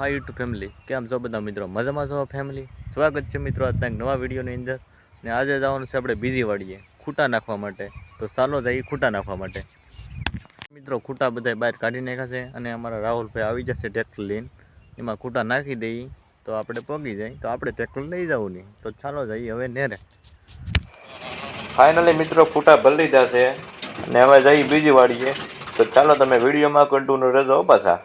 હા YouTube family, કેમ છો બધા મિત્રો? મજામાં છો ફેમિલી? સ્વાગત છે મિત્રો આજના એક નવા વિડીયોની અંદર. ને આજે જવાનું છે આપણે બીજી વાડીએ, ખૂટા નાખવા માટે. તો ચાલો જઈએ ખૂટા નાખવા માટે. મિત્રો, ખૂટા બધા બહાર કાઢી નાખ્યા છે અને અમારા રાહુલભાઈ આવી જશે ટ્રેક્ટર લઈને. એમાં ખૂટા નાખી દઈએ તો આપણે પગી જાય. તો આપણે ટ્રેક્ટર લઈ જવું નહીં. તો ચાલો જઈએ હવે નેરે. ફાઇનલી મિત્રો, ખૂટા ભરી જશે અને હવે જઈએ બીજી વાડીએ. તો ચાલો તમે વિડીયોમાં કન્ટિન્યુ રહેજો પાછા.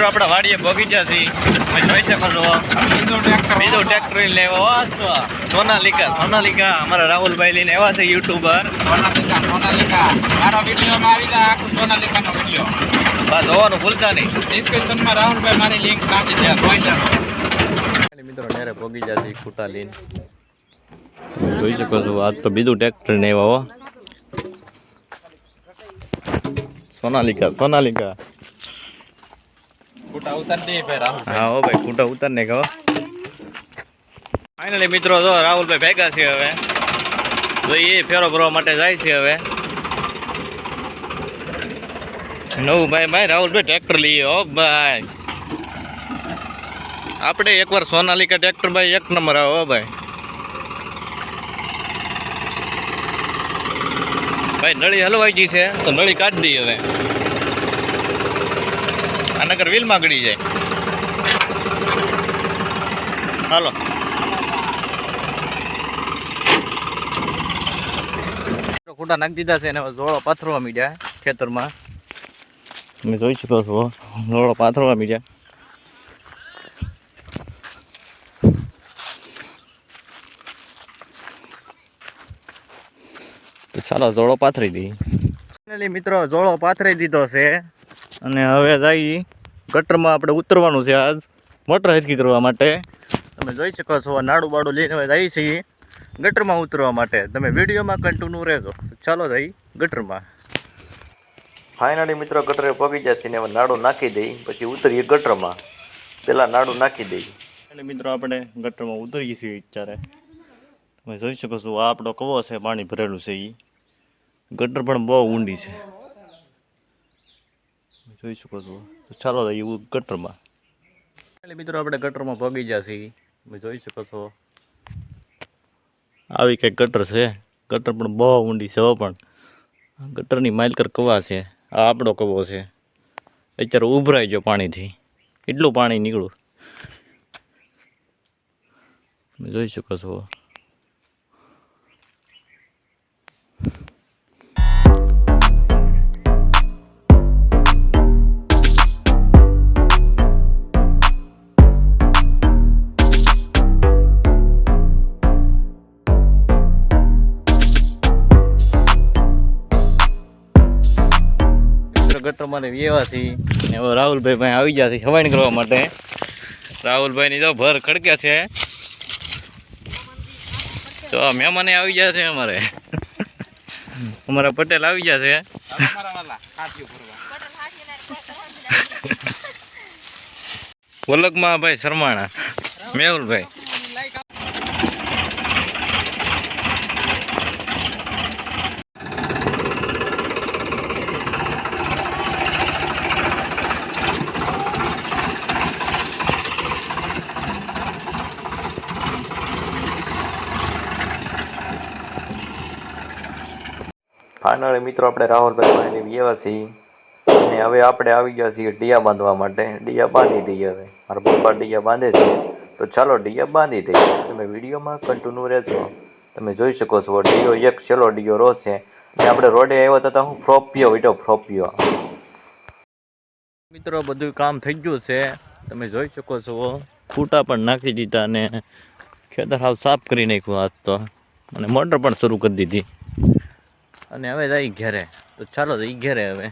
મિત્રો આપણા વાડીએ બગીચાથી જોઈ શકો છો. બીજું ટ્રેક્ટર લેવો. સોનાલિકા સોનાલિકા અમારા રાહુલભાઈ લઈને એવા છે યુટ્યુબર સોનાલિકા સોનાલિકા. મારા વિડીયોમાં આવી જાય આખું સોનાલિકાનો વીડિયો બસ જોવાનું ભૂલતા નહીં. ડિસ્ક્રિપ્શનમાં રાહુલભાઈ મારી લિંક નાખી છે. જોઈ જાઓ એટલે મિત્રો નેરે બગીચાથી છે ખૂટા લઈને. જોઈ શકો છો આજ તો બીજું ટ્રેક્ટર ને એવા હો. સોનાલિકા સોનાલિકા. ફોટા ઉતાર દે ભાઈ રાહુલ હા હો ભાઈ ખૂટા ઉતાર ને કહો. ફાઇનલી મિત્રો જો રાહુલભાઈ ભેગા છે હવે. તો એ ફેરો ભરવા માટે જાય છે હવે. નવું ભાઈ ભાઈ રાહુલભાઈ ટ્રેક્ટર લઈએ હો ભાઈ. આપણે એકવાર સોનાલિકા ટ્રેક્ટર ભાઈ એક નંબર આવો હો ભાઈ. ભાઈ નળી હલવાઈ ગઈ છે તો નળી કાઢી દઈએ હવે. નગર વ્હીલમાં ગળી જાય. હાલો. ખોટા નાખી દીધા છે અને જોડો પાથરવા મીડ્યા ખેતરમાં. તમે જોઈ શકો છો જોડો પાથરવા મીડ્યા. ચાલો જોડો પાથરી દીધી મિત્રો જોડો પાથરી દીધો છે. અને હવે જઈ ગટરમાં આપણે ઉતરવાનું છે આજ મોટર હરકી કરવા માટે. તમે જોઈ શકો છો આ નાડું બાડું લઈને હવે જઈએ છીએ ગટરમાં ઉતરવા માટે. તમે વિડીયોમાં કન્ટિન્યુ રહેજો. ચાલો જઈ ગટરમાં. ફાઇનલી મિત્રો ગટરે પગી જશે ને હવે નાડું નાખી દઈ પછી ઉતરીએ ગટરમાં. પહેલાં નાડું નાખી દઈ એટલે મિત્રો આપણે ગટરમાં ઉતરીએ છીએ અત્યારે. તમે જોઈ શકો છો આ આપણો કવો છે પાણી ભરેલું છે એ ગટર પણ બહુ ઊંડી છે. જોઈ શકો છો. તો ચાલો એવું ગટરમાં. એટલે મિત્રો આપણે ગટરમાં પગી ગયા છીએ. તમે જોઈ શકો છો. આવી કંઈક ગટર છે. ગટર પણ બહુ ઊંડી છે પણ. ગટરની માઇલકર કવા છે? આ આપણો કવો છે. અત્યારે ઉભરાઈ ગયો પાણીથી. એટલું પાણી નીકળ્યું. તમે જોઈ શકો છો. ગટર મારે વ્યવાથી હવે રાહુલભાઈ ભાઈ આવી ગયા છે કરવા માટે. રાહુલભાઈની તો ભર ખડક્યા છે. તો મહેમાને આવી ગયા છે અમારે. અમારા પટેલ આવી ગયા છે. મારા વાલા કાઢ્યું ફરવા વલકમાં ભાઈ શર્માણા. મેહુલભાઈ. ફાઇનલી મિત્રો આપણે રાહુલભાઈ પાસેની વ્યવા છીએ અને હવે આપણે આવી ગયા છીએ ડિયા બાંધવા માટે. ડિયા બાંધી દઈએ હવે. મારા પપ્પા ડિયા બાંધે છે. તો ચાલો ડિયા બાંધી દઈએ. તમે વિડીયોમાં કન્ટિન્યુ રહેજો. તમે જોઈ શકો છો ડિયો એક, છેલ્લો ડિયો રો છે. અને આપણે રોડે આવ્યા હતા હું ફ્રોપિયો વિટો ફ્રોપિયો. મિત્રો, બધું કામ થઈ ગયું છે. તમે જોઈ શકો છો ખૂટા પણ નાખી દીધા અને ખેતર હાવ સાફ કરી નાખ્યું આજ તો. અને મોટર પણ શરૂ કરી દીધી. અને હવે જઈ ઘેરે. તો ચાલો જઈ ઘેરે હવે.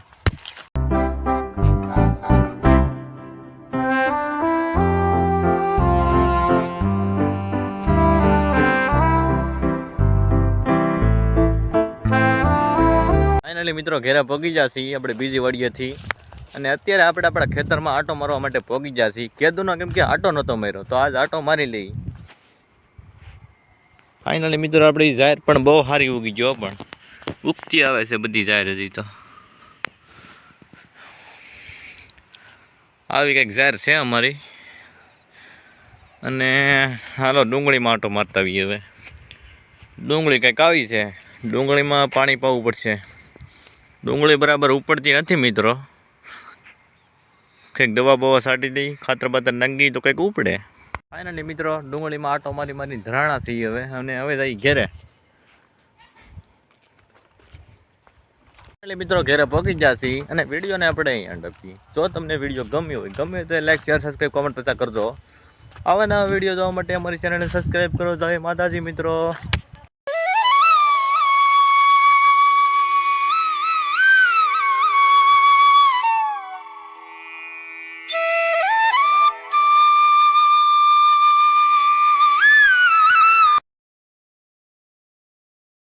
ફાઇનલી મિત્રો ઘેરા પગી જશે આપણે બીજી વાડીએથી. અને અત્યારે આપણે આપણા ખેતરમાં આટો મારવા માટે પગી જશે કેદુનો કેમ કે આટો નહોતો માર્યો, તો આજ આટો મારી લઈ. ફાઇનલી મિત્રો આપણી જાહેર પણ બહુ સારી ઉગી ગયો પણ. ઉગતી આવે છે બધી જાહેર હજી તો. આવી કંઈક જાહેર છે અમારી. અને હાલો ડુંગળીમાં માટો મારતા આવીએ હવે. ડુંગળી કંઈક આવી છે. ડુંગળીમાં પાણી પાવું પડશે. ડુંગળી બરાબર ઉપડતી નથી મિત્રો. કંઈક દવા બવા છાંટી દઈ, ખાતર બાતર નંગી તો કંઈક ઉપડે. ફાઇનલી મિત્રો, ડુંગળીમાં આટો મારી મારી ધરાણા થઈ હવે. અને હવે જઈ ઘેરે. એટલે મિત્રો ઘેરે પહોંચી જશે અને વિડીયોને આપણે અહીં એન્ડ જો તમને વીડિયો ગમ્યો હોય ગમે તો લાઈક શેર સબસ્ક્રાઈબ કોમેન્ટ પછા કરજો. આવા નવા વીડિયો જોવા માટે અમારી ચેનલને સબસ્ક્રાઈબ કરો. જય માતાજી મિત્રો.